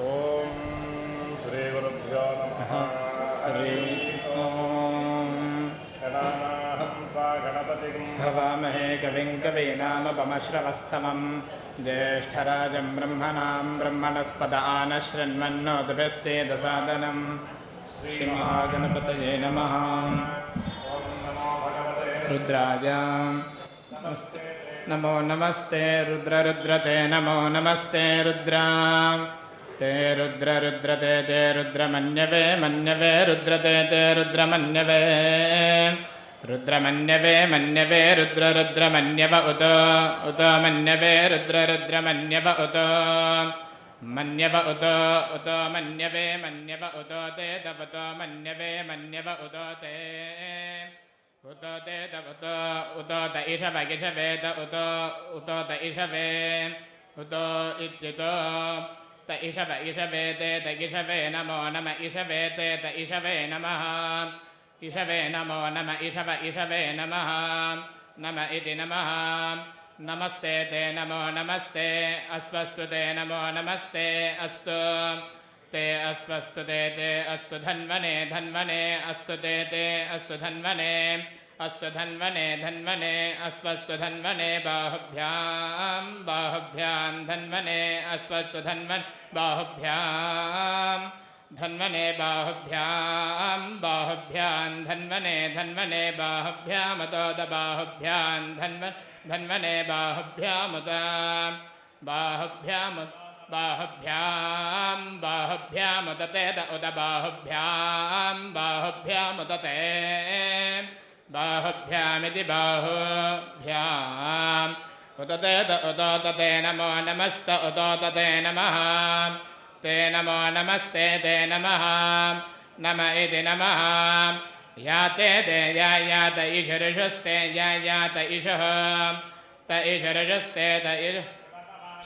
ॐ श्रीगुरुभ्यो नमः। हरि गणानाहं त्वा गणपतिं भवामहे कविं कवीनामपमश्रवस्तमं ज्येष्ठराजं ब्रह्मणां ब्रह्मणस्पद आनशृण्वन्नोदभ्यस्येदसादनं श्रीमहागणपतये नमः। रुद्राया। नमस्ते। नमो नमस्ते। रुद्ररुद्रते नमो नमस्ते। रुद्रा। ते रुद्ररुद्रते ते रुद्रमन्यवे, मन्यवे रुद्रते ते रुद्रमन्यवे। रुद्रमन्यवे, मन्यवे रुद्ररुद्रमन्यव उत उत मन्यवे रुद्ररुद्रमन्यव उत। मन्यव उत उत मन्यवे, मन्यव उत ते तपत मन्यवे, मन्यव उत ते। उत ते त उत त इषव इषवेत उत उत त इषवे उत इत्युत त इषव इषवे ते त इषवे नमो नम इषवे ते त इषवे नमः। इषवे नमो नम इषव इषवे नमः। नम इति नमः। नमस्ते ते नमो नमस्ते। अस्त्वस्तु ते नमो नमस्ते। अस्तु। ते अस्त्वस्तु ते ते अस्तु धन्वने धन्वने। अस्तु ते ते अस्तु धन्वने। अस्तु धन्वने धन्वने अस्त्वस्तु धन्वने बाहुभ्यां बाहुभ्यां, धन्वने अस्त्वस्तु धन्वन् बाहुभ्यां, धन्वने, बाहुभ्यां बाहुभ्यां, धन्वने धन्वने बाहुभ्यामुदोद बाहुभ्यां, धन्व, धन्वने बाहुभ्यामुद बाहुभ्यामुद बाहुभ्यां बाहुभ्यामुदते उद बाहुभ्यां बाहुभ्यामुदते बाहुभ्यामिति बाहुभ्याम् उदते द उदोतते नमो नमस्त उदोतते नमः ते नमो नमस्ते ते नमः नम इति नमः याते ते या यात ईशऋषस्ते या यात इषः त ईशऋषस्ते त इष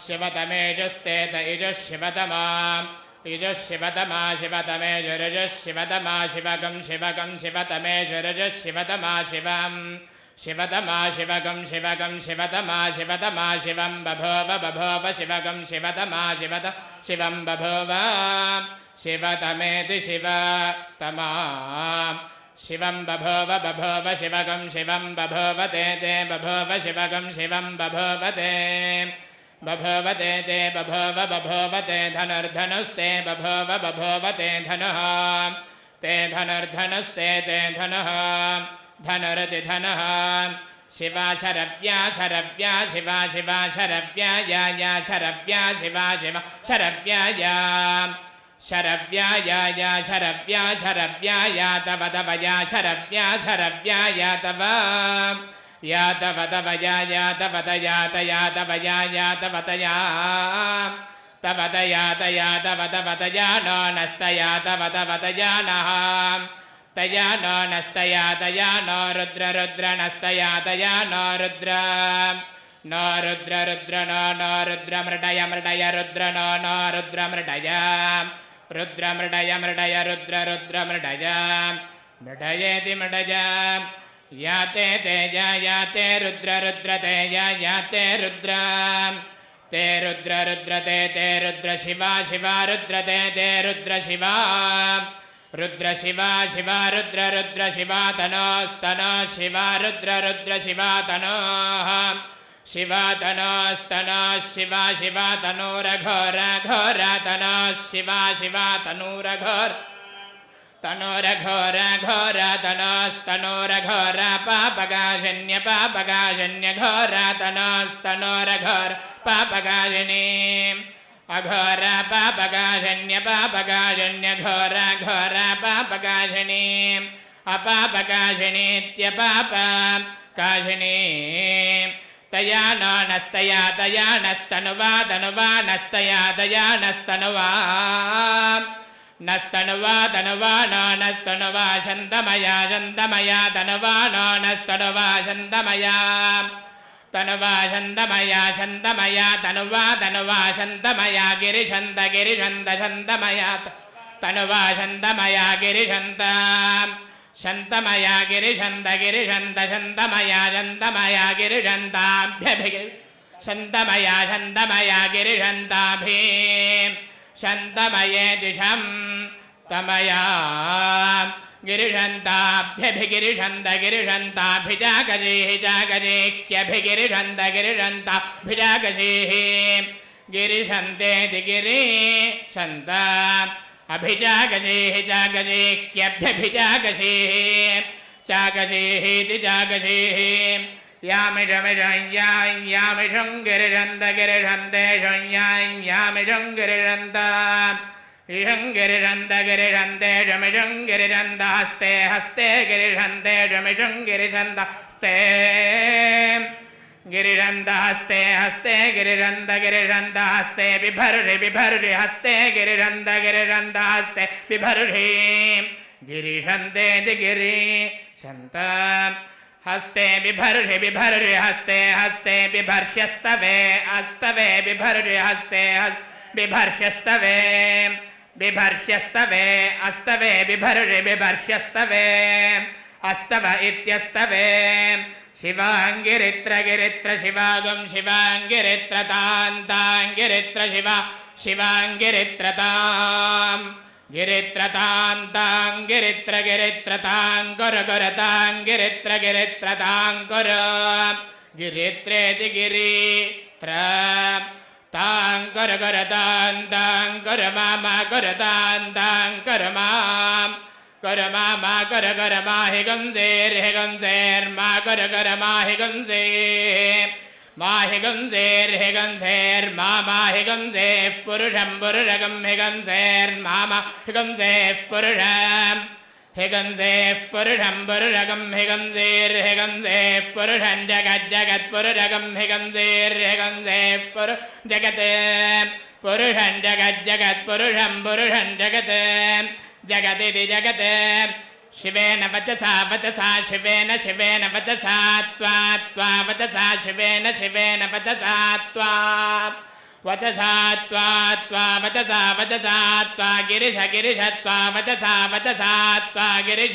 शिवतमेजस्ते त इजः शिवतमा इजः शिवतमा शिवतमेजुरजः शिवतमा, शिवगं शिवगं शिवतमेजुरजः शिवतमा शिवं शिवतमा, शिवगं शिवगं, शिवतमा शिवतमा शिवं बभोव बभोव शिवगं, शिवतमा, शिवत शिवं बभोव शिवतमेति शिवतमा शिवं बभोव बभोव शिवगं शिवं बभोव ते ते। बभोव शिवगं शिवं बभोव ते। बभवते ते बभव बभवते धनुर्धनुस्ते बभव बभवते धनुः ते धनुर्धनुस्ते ते धनुः धनुरति धनुः शिवा शरव्या शरव्या शिवा शिवा शरव्या या या शरव्या शिवा शिवा शरव्या या शरव्या या या शरव्या शरव्या या तव तव या शरव्या शरव्या या तव या तव तव या या तव तया तया तव या या तव तया तव तया तया तव तव तया नो नस्तया तव तव तया नः तया नो नस्तया तया नो रुद्र रुद्र नस्तया तया नो रुद्र नो रुद्र रुद्र नो नो रुद्र मृडय मृडय रुद्र नो नो रुद्र मृडय रुद्र मृडय मृडय रुद्र रुद्र मृडय मृडयेति मृडय याते ते या याते रुद्र रुद्र ते या याते रुद्र ते रुद्र रुद्र ते ते रुद्र शिवा शिवा रुद्र ते ते रुद्र शिवा रुद्र शिवा शिवा रुद्र रुद्र शिवा तनोस्तनो शिवा रुद्र रुद्र शिवा तनोः शिवा तनोस्तनो शिवा शिवा तनूरघोर घोर तनोः शिवा शिवा तनूरघोर तनोरघोर घोर तनोस्तनोरघोर पापगाजन्य पापगाजन्य घोर तनोस्तनोरघोर पापगाजनी अघोर पापगाजन्य पापगाजन्य घोर घोर पापगाजनी अपापगाजनीत्यपाप काजनी तया नो नस्तया तया नस्तनुवा तनुवा नस्तया तया नस्तनुवा नस्तनुवा तनुवा न नस्तनुवा शन्तमया शन्तमया तनुवा न नस्तनुवा शन्तमया तनुवा शन्तमया शन्तमया तनुवा तनुवा शन्तमया गिरिशन्त गिरिशन्त शन्तमया तनुवा शन्तमया गिरिशन्त शन्तमया गिरिशन्त गिरिशन्त शन्तमया शन्तमया गिरिशन्ताभ्यभिगिरि शन्तमया शन्तमया गिरिशन्ताभि शन्तमये दिशं तमया गिरिषन्ताभ्यभिगिरिषन्तगिरिषन्ताभिजागजेः जागजेख्यभिगिरिषन्तगिरिषन्ताभिजागजेः गिरिषन्तेति गिरिषन्त अभिजागजेः जागजेख्यभ्यभिजागजेः जागजेहेति जागजेः। गिरिशन्ताभ्यभिगिरिशन्त गिरिशन्ताभिजागजेः जागजेह्यभिगिरिशन्त गिरिशन्ताभिजागजेः गिरिशन्तेति गिरिशन्त अभिजागजेः जागजेह्यभ्यभिजागजेः चागजेहेति जागजेः यामिषमिषं या यामिषं गिरिशन्त गिरिशन्ते शं यामिषं गिरिशन्त इषं गिरिशन्त गिरिशन्ते शमिषं गिरिशन्त हस्ते हस्ते गिरिशन्ते शमिषं गिरिशन्त हस्ते गिरिशन्त हस्ते हस्ते गिरिशन्त गिरिशन्त हस्ते बिभर्षि बिभर्षि हस्ते गिरिशन्त गिरिशन्त हस्ते बिभर्षि गिरिशन्तेति गिरिशन्त हस्ते बिभर्षि बिभर्षि हस्ते हस्ते बिभर्ष्यस्तवे अस्तवे बिभर्षि हस्ते, हस्, बिभर्ष्यस्तवे बिभर्ष्यस्तवे अस्तवे बिभर्षि बिभर्ष्यस्तवे अस्तव इत्यस्तवे। शिवाङ्गिरित्र, गिरित्र, शिवागं शिवाङ्गिरित्र तान्ताङ्गिरित्र शिवा शिवाङ्गिरित्र गिरित्रतान्ताङ्गिरित्रगिरित्रताङ्गुरगुरताङ्गिरित्रगिरित्रताङ्गुर गिरित्रेति गिरि त्र ताङ्गुरगुरतान्ताङ्गुर मामा गुरतान्ताङ्गुर माम्, कर मा मा। कर कर मा हिगम हे हिगम जेर मा, कर कर मा हिगम पुरुषं पुरुषगं हे गंजेर मामा हे गंजे पुरुषं हे गंजे पुरुषं पुरुषगं हे गंजेर हे गंजे पुरुषं जगत् जगत् पुरुषगं हे गंजेर हे गंजे पुर जगत् पुरुषं जगत् जगत् पुरुषं पुरुषं जगत् जगदिति जगत् शिवेन वचसा वचसा, शिवेन शिवेन, वचसा, त्वा त्वा, वचसा, शिवेन शिवेन, वचसा, त्वा। वचसा, त्वा त्वा, वचसा वचसा, त्वा, गिरिश गिरिश, त्वा, वचसा वचसा, त्वा, गिरिश।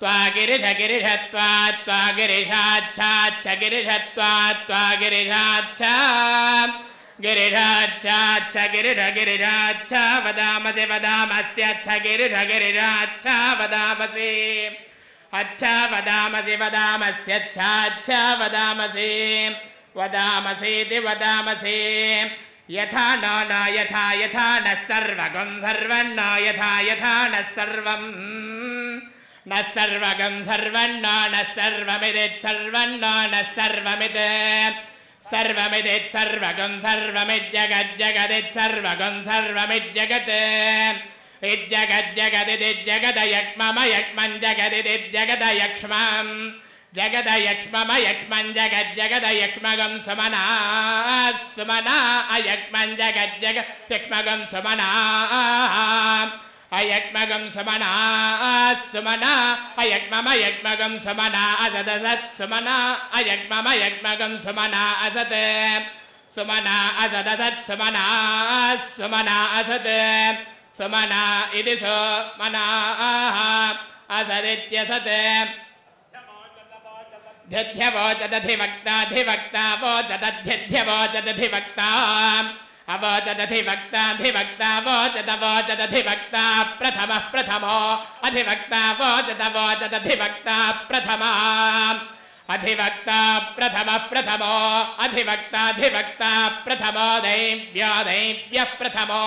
त्वा, गिरिश गिरिश, त्वा त्वा गिरिशाच्छाच्छ गिरिश, त्वा त्वा, गिरिशाच्छा। गिरिराच्छाच्छ गिरिर गिरिराच्छ वदामसि वदामस्यच्छ गिरिर गिरिराच्छ वदामसि अच्छा वदामसि वदामस्यच्छाच्छ वदामसि वदामसीति वदामसि यथा न न यथा यथा नः सर्वगं सर्वं न यथा यथा नः सर्वम् नः सर्वगं सर्वं न नः सर्वमिदित् सर्वं न नः सर्वमित् सर्वमिदित्सर्वगुं सर्वमिज्जगज्जगदित्सर्वगुं सर्वमिज्जगत् जगद यक्मं जगदिदिज्जगदयक्ष्माम् जगद यक्मं जगज्जगदयक्मगं सुमना सुमना अयक्मं जगज्जग यक्मगं सुमना। अयक्ष्मगं सुमना सुमना अयक्ष्मम यक्ष्मगं सुमना असदसत् सुमना अयक्ष्मम यक्ष्मगं सुमना असत् सुमना असदसत् सुमना सुमना असत् सुमना इति सुमना असदित्यसत् ध्यध्यवोचदधिवक्ताधिवक्ता वोचदध्यध्यवोचदधिवक्ता अवोचदधिवक्ताधिवक्ता वोचदवोचदधिवक्ता प्रथमः प्रथमो अधिवक्ता वोचदवोचदधिवक्ता प्रथमा अधिवक्ता प्रथमः प्रथमो अधिवक्ताधिवक्ता प्रथमो दैव्यो दैव्यः प्रथमो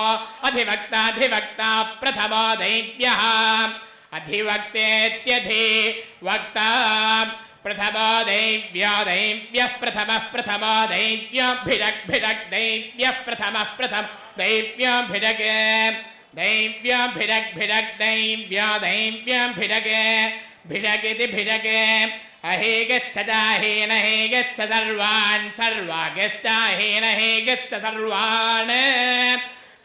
अधिवक्ताधिवक्ता प्रथमो दैव्यः अधिवक्तेत्यधिवक्ता प्रथमो दैव्यो दैव्यः प्रथमः प्रथमो दैव्यो भिडक् भिडक् दैव्यः प्रथमः प्रथम दैव्यो भिडक् दैव्यो भिडक् भिडक् दैव्यो दैव्यो भिडक् भिडकिति भिडक् अहे गच्छदाहेन हे गच्छ सर्वान् सर्वागच्छाहेन हे गच्छ सर्वान्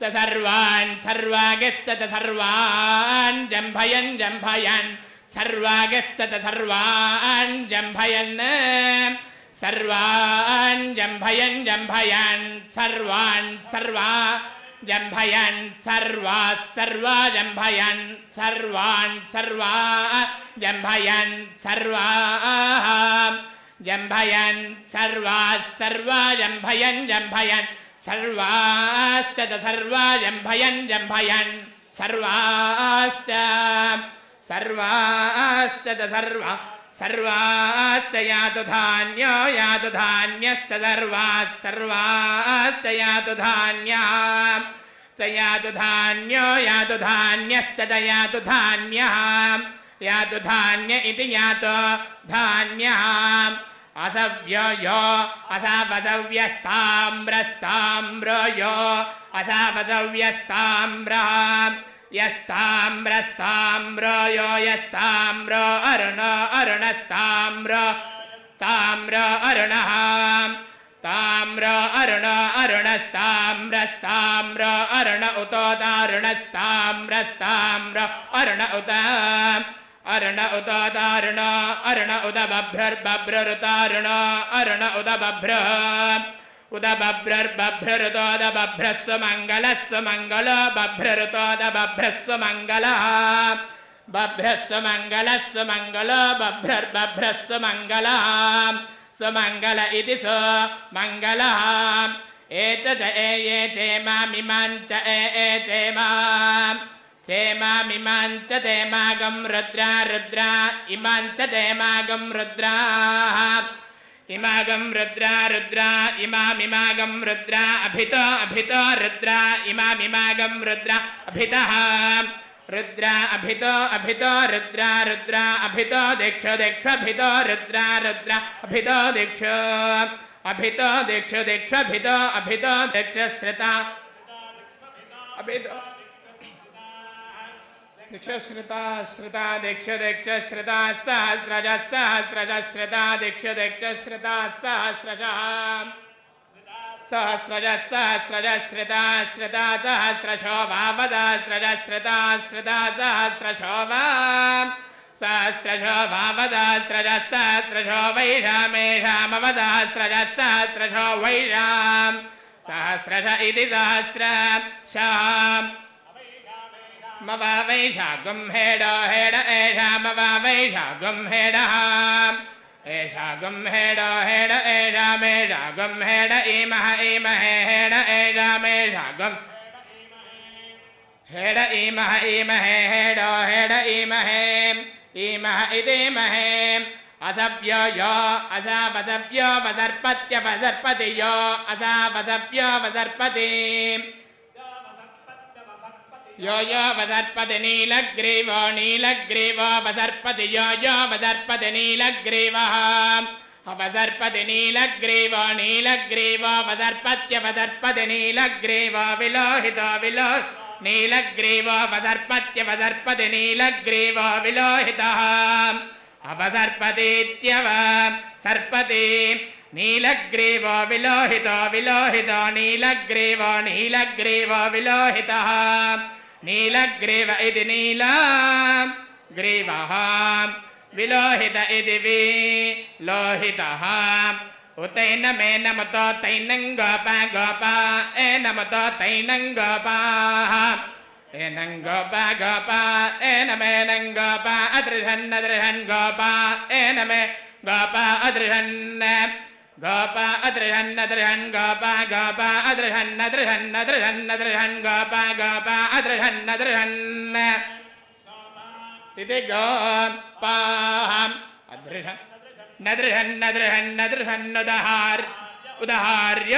च सर्वान् सर्वागच्छ च सर्वान् जम्भयन् जम्भयन् സർവാഗച്ഛത സർവാൻ ജംഭയന്ന് സർവാൻ ജംഭയൻ ജംഭയാൻ സർവാൻ സർവാ ജംഭയൻ സർവാ സർവാ ജംഭയൻ സർവാൻ സർവാ ജംഭയൻ സർവാ ജംഭയൻ സർവാ സർവാ ജംഭയൻ ജംഭയൻ സർവാശ്ച സർവാ ജംഭയൻ ജംഭയൻ സർവാശ്ച सर्वाश्च सर्वाश्च च सर्वा सर्वाश्च यातु धान्यो यातु धान्यश्च सर्वाः सर्वाश्च यातु धान्या च यातु धान्यो यातु धान्यश्च च यातु धान्यः यातु धान्य इति यातु धान्यः असव्यो यो असावसव्यस्ताम्रस्ताम्रो यो असावसव्यस्ताम्रः यस्ताम्रस्ताम्रो, यो यस्ताम्रो, अरुण, अरुणस्ताम्र। ताम्र, अरुणः। ताम्र, अरुण, अरुणस्ताम्रस्ताम्र। अरुण उतोदारुणस्ताम्रस्ताम्र अरुण उत, अरुण उतोदारुण अरुण उद बभ्रर्बभ्ररुतारुण अरुण उद बभ्र उद बभ्रर्बभ्ररुतोद बभ्रस्व मङ्गलः सुमङ्गल बभ्ररुतोद बभ्रस्व मङ्गलः बभ्रस्व मङ्गलः सुमङ्गल बभ्रर्बभ्रस्व मङ्गलः सुमङ्गल इति स मङ्गलः एच च ए ये चेमामिमां च ए ए चेमां चेमामिमां च चेमागं रुद्रा रुद्रा इमां च चेमागं रुद्राः इमागं रुद्रा रुद्रा इमामिमागं रुद्रा अभितो अभितो रुद्रा इमामिमागं रुद्रा अभितः रुद्रा अभितो अभितो रुद्रा रुद्रा अभितो दीक्ष दीक्षभितो रुद्रा रुद्रा अभितो दीक्ष अभितो दीक्ष दीक्षभितो अभितो दीक्ष श्रिता अभितो दीक्ष श्रिता श्रिता दीक्ष दीक्ष श्रिता सहस्रज सहस्रज श्रिता दीक्ष दीक्ष श्रिता सहस्रशः सहस्रज सहस्रज श्रिता श्रिता सहस्रशो भावदस्रज श्रिता श्रिता सहस्रशो वा सहस्रशो भावदस्रज सहस्रशो वैषामेषामवदस्रज सहस्रशो वैषां सहस्रश इति सहस्र शाम् मव वैशागं हेड हेड एषा मव वैशागं हेडः। एषा गं हेड हेड एषा मेषा गं हेड, इमः इमहे हेड एषा मेषा गं हेड, इमः इमहे हेड हेड, इमहे, इमः इति महे असभ्यो यो, असावसभ्यो वसर्पत्यपसर्पति यो, असावसभ्यो वसर्पति। यो यो वसर्पति नीलग्रीवो नीलग्रीवो वसर्पति यो यो वसर्पति नीलग्रीवः अवसर्पति नीलग्रीवो नीलग्रीवो वसर्पत्यवसर्पति नीलग्रीवो विलोहितो विलो नीलग्रीवो वसर्पत्यवसर्पति नीलग्रीवो विलोहितः अपसर्पतीत्यव सर्पति नीलग्रीवो विलोहितो विलोहितो नीलग्रीवो नीलग्रीवो विलोहितः నీలగ్రీవ ఇది నీల గ్రీవ విలోహిత ఇది వి లోహిత. ఉతైనమే నమతో తైనం గోప గోప ఏ నమతో తైనం గోప. ఏనం గోప గోప ఏనమేనం గోప అదృహన్ అదృహన్ గోప ఏనమే గోప అదృహన్ கோப அதிருஹன் அதிருஹன் கோப கோப அதிருஹன் அதிருஹன் அதிருஹன் அதிருஹன் கோப கோப அதிருஹன் அதிருஹன் இது கோபாம் அதிருஷன் நதிருஹன் நதிருஹன் நதிருஹன் உதஹார் உதஹாரிய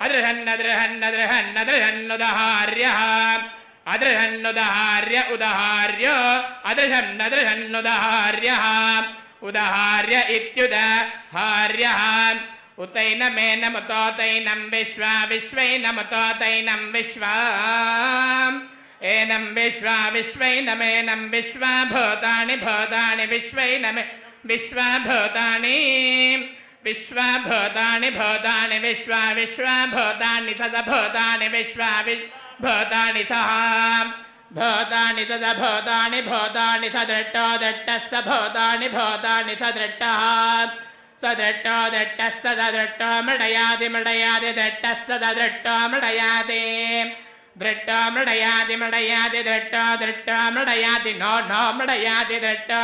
அதிருஹன் நதிருஹன் நதிருஹன் நதிருஹன் உதஹாரிய அதிருஹன் உதஹாரிய உதஹாரிய அதிருஹன் நதிருஹன் உதஹாரிய உதஹாரிய இத்யுத ஹாரியஹான் इत्युदहार्यः उतैनमेनमुतो तैनं विश्वा विश्वैनमुतो तैनं विश्वा। एनं विश्वा विश्वैनमेनं विश्वा भूतानि भूतानि विश्वैनमे विश्वा भूतानि विश्वा भूतानि भूतानि विश्वा विश्वा भूतानि सद भूतानि विश्वा विश् भूतानि सः भूतानि सद भूतानि भूतानि सदृष्टो दट्टः स भूतानि भूतानि सदृष्टः। സദൃട്ടോ ദൃട്ട സദൃട്ടോ മൃടയാതി മൃടയാതി ദൃട്ട സദൃട്ടോ മൃടയാതി ദൃട്ടോ മൃടയാതി മൃടയാതി ദൃട്ടോ ദൃട്ടോ മൃടയാതി നോ നോ മൃടയാതി ദൃട്ടോ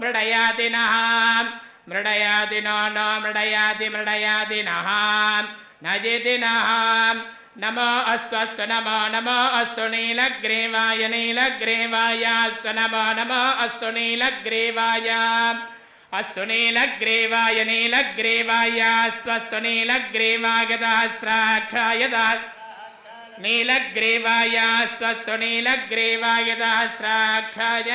മൃടയാതി നഹാം മൃടയാതി നോ നോ മൃടയാതി മൃടയാതി നഹാം നജിതി നഹാം നമോ അസ്തു അസ്തു നമോ നമോ അസ്തു നീലഗ്രീവായ നീലഗ്രീവായ അസ്തു നമോ നമോ അസ്തു നീലഗ്രീവായ అస్సు నీలగ్రీవాయ నీలగ్రీవాయాస్త్వస్తు నీలగ్రీవాగతహస్రాక్షాయ నీలగ్రీవాయాస్త్వస్తు నీలగ్రీవాగతహస్రాక్షాయ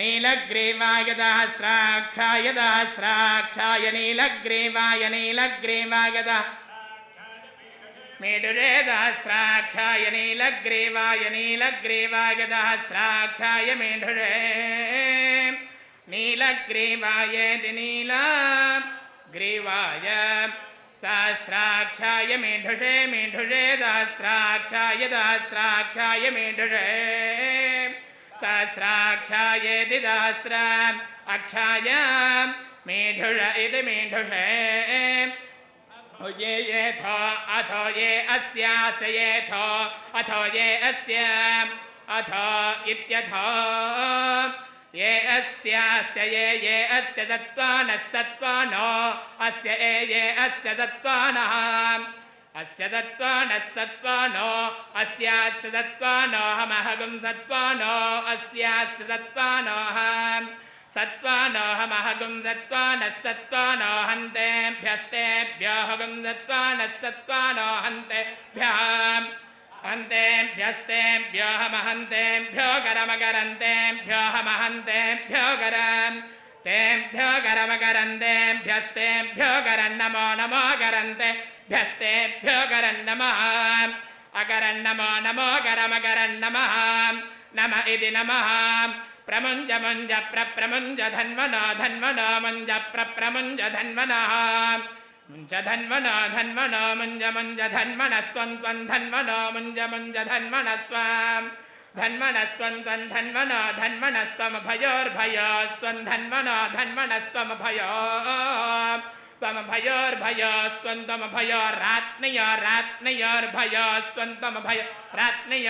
నీలగ్రీవాగతహస్రాక్షాయ దహస్రాక్షాయ నీలగ్రీవాయ నీలగ్రీవాగత మేడురే దహస్రాక్షాయ నీలగ్రీవాయ నీలగ్రీవాగతహస్రాక్షాయ మేఢురే सहस्राक्षाय सहस्राक्षाय नीलग्रीवाय नीलग्रीवाय मेडुरे सहस्राक्षाय नीलग्रीवाय नीलग्रीवाय सहस्राक्षाय मेढुरे नीलग्रीवाय नीला ग्रीवाय सहस्राक्षाय मेढुषे मेढुषे सहस्राक्षाय सहस्राक्षाय मेढुषे सहस्राक्षाय सहस्र अक्षाय मेढुष इति मेढुषे ये येथो अथो ये अस्यास्य येथो अथो ये अस्य अथो इत्यथो ये अस्यास्य ये ये अस्य सत्त्वानः सत्त्वानो अस्य ये ये अस्य सत्त्वानः अस्य सत्त्वानः सत्त्वानो अस्यास्य सत्त्वानोऽहमहगुं सत्त्वानो अस्यास्य सत्त्वानोऽहम् सत्त्वानोऽहमहगुं सत्त्वानः सत्त्वानो हन्तेभ्यस्तेभ्योऽहगुं सत्त्वानः सत्त्वानो हन्तेभ्यः हन्तेभ्यस्तेभ्योऽहमहन्तेभ्यो करमकरन्तेभ्योऽहमहन्तेभ्यो करम् तेभ्यो करमकरन्तेभ्यस्तेभ्यो करन्नमो नमो करन्तेभ्यस्तेभ्यो करन्नमः अकरन्नमो नमो करमकरन्नमः नम इति नमः प्रमुञ्ज मुञ्ज प्रप्रमुञ्ज धन्वनो धन्वनो मुञ्ज प्रप्रमुञ्ज धन्वनः ಮಂಜ ಧನ್ಮನ ಧನ್ಮನ ಮಂಜ ಮಂಜ ಧನ್ಮನ ಸ್ವನ್ ತ್ವನ್ ಧನ್ಮನ ಮಂಜ ಮಂಜ ಧನ್ಮನ ಸ್ವಾಂ ಧನ್ಮನ ಸ್ವನ್ ತ್ವನ್ ಧನ್ಮನ ಧನ್ಮನ ಸ್ವಮ ಭಯೋರ್ಭಯ ಸ್ವನ್ ಧನ್ಮನ ಧನ್ಮನ ಸ್ವಮ ಭಯ ಸ್ವಮ ಭಯೋರ್ಭಯ ಸ್ವನ್ ತಮ ಭಯ ರಾತ್ನಯ ರಾತ್ನಯೋರ್ಭಯ ಸ್ವನ್ ತಮ ಭಯ ರಾತ್ನಯ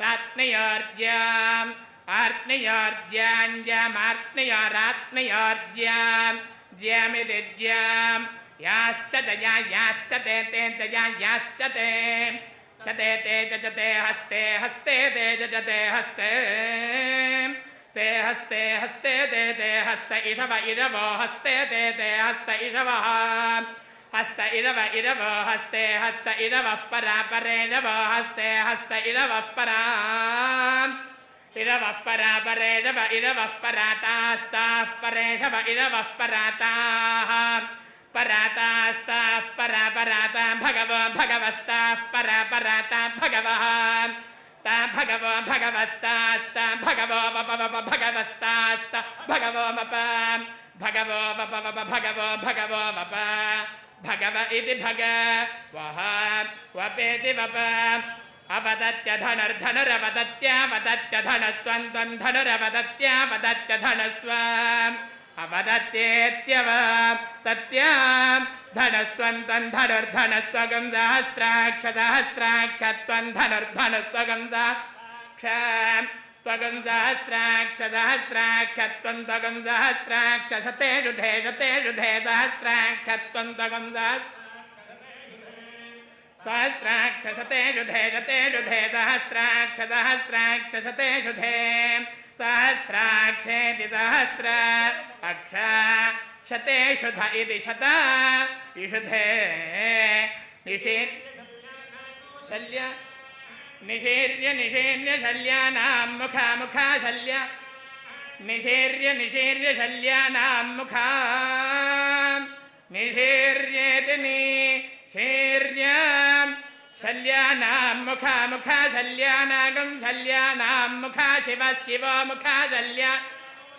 रात्नयोर्ज्याम् आर्त्नयोर्ज्याञ्जमार्त्नयोरात्नयोर्ज्याम् ज्यामिति ज्याम् याश्च च या, याश्च ते ते च या, याश्च ते। च ते ते च ते हस्ते हस्ते, ते च हस्ते। ते हस्ते हस्ते ते ते हस्त इषव इरवो हस्ते ते ते हस्त इषवः हस्त इरव इरव हस्ते हस्त इरवः परा परेरव हस्ते हस्त इरवः परा इरवः परा परेरव इरवः परातास्ताः परेशव इरवः पराताः परातास्ताः परा पराता भगव भगवस्ताः परा पराता भगवः త భగవో భగవస్తాస్త భగవో వప భగవస్తాస్త భగవో మప భగవో వప వప భగవో భగవో వప భగవ ఇది భగ వహ వపేతి వప అవదత్య ధనర్ధనురవదత్యావదత్య ధనత్వం త్వం ధనురవదత్యావదత్య ధనత్వం అవదత్యేత్యవ తత్యా तत्या धनस्त्वं त्वं धनुर्धनस्त्वगं सहस्राक्ष सहस्राक्षत्वं धनुर्धनुत्वगं साक्ष त्वगं सहस्राक्ष सहस्राक्षत्वं त्वगं सहस्राक्ष शतेषु धे शतेषु धे सहस्राक्षत्वं त्वगं सहस्र सहस्राक्ष शतेषु धे शतेषु धे सहस्राक्ष सहस्राक्ष शतेषु धे सहस्राक्षेति सहस्र अक्ष శతేషు ధ ఇది శత ఇషుధే నిషే శల్య నిషేర్య నిషేర్య శల్యానాం ముఖా ముఖా శల్య నిషేర్య నిషేర్య శల్యానాం ముఖా నిషేర్యేతి నిషేర్య శల్యానాం ముఖా ముఖా శల్యానాగం శల్యానాం ముఖా శివ శివ ముఖా శల్య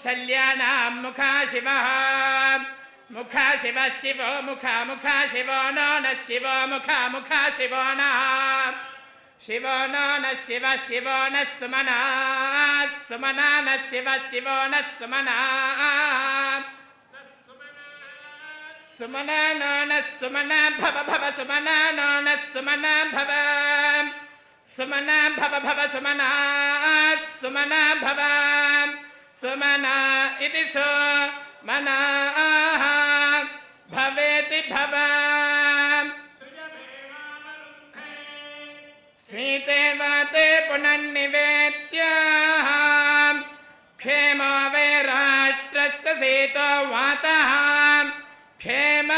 शल्यानां मुखा शिवः मुखा शिव शिव मुखा मुखा शिवो नो न शिव मुखा मुखा शिवो नः शिवो नो न शिव शिवो न सुमना सुमना न शिव शिवो न सुमना सुमना नो न सुमना भव भव सुमना नो न सुमना भव सुमना भव भव सुमना सुमना भव సుమన ఇది సు మన భవేతి భవ శ్రీదేవతే పునర్నివేద్య క్షేమో వే రాష్ట్రస్య సీతో వాత క్షేమ